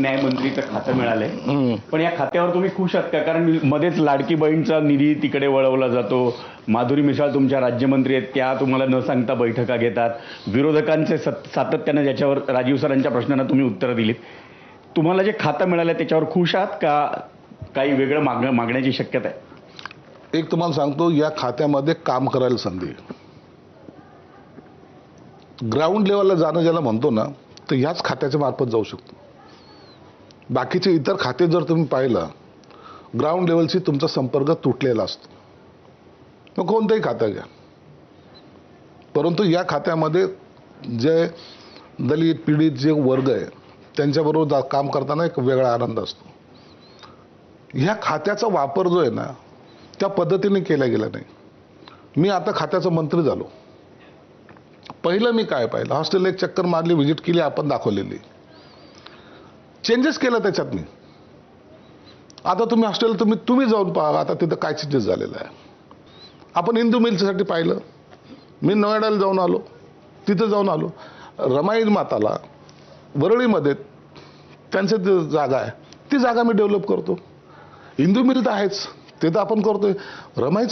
न्यायमंत्रीचं खातं मिळालंय. पण या खात्यावर तुम्ही खुश आहात का? कारण मध्येच लाडकी बहीणचा निधी तिकडे वळवला जातो. माधुरी मिसाळ तुमच्या राज्यमंत्री आहेत त्या तुम्हाला न सांगता बैठका घेतात. विरोधकांचे सत सातत्यानं ज्याच्यावर राजीव सरांच्या प्रश्नांना तुम्ही उत्तरं दिलीत. तुम्हाला जे खातं मिळालं त्याच्यावर खुश आहात का? काही वेगळं माग मागण्याची शक्यता आहे? एक तुम्हाला सांगतो या खात्यामध्ये काम करायला संधी. ग्राउंड लेवलला जाणं ज्याला म्हणतो ना तर ह्याच खात्याच्या मार्फत जाऊ शकतो. बाकीचे इतर खाते जर तुम्ही पाहिलं ग्राउंड लेवलशी तुमचा संपर्क तुटलेला असतो. मग कोणतंही खातं घ्या. परंतु या खात्यामध्ये जे दलित पीडित जे वर्ग आहे त्यांच्याबरोबर जा काम करताना एक वेगळा आनंद असतो. ह्या खात्याचा वापर जो आहे ना त्या पद्धतीने केला गेला नाही. मी आता खात्याचा मंत्री झालो. पहिलं मी काय पाहिलं? हॉस्टेलला एक चक्कर मारली व्हिजिट केली आपण दाखवलेली. चेंजेस केलं त्याच्यात मी आता तुम्ही हॉस्टेल तुम्ही तुम्ही जाऊन पहा आता तिथं काय चेंजेस झालेलं आहे. आपण हिंदू मिलच्यासाठी पाहिलं. मी नोएडाला जाऊन आलो. तिथं जाऊन आलो. रमाई माताला वरळीमध्ये त्यांचं जे जागा आहे. ती जागा मी डेव्हलप करतो. हिंदू मिल तर आहेच. ते तर आपण करतोय. रमाईचं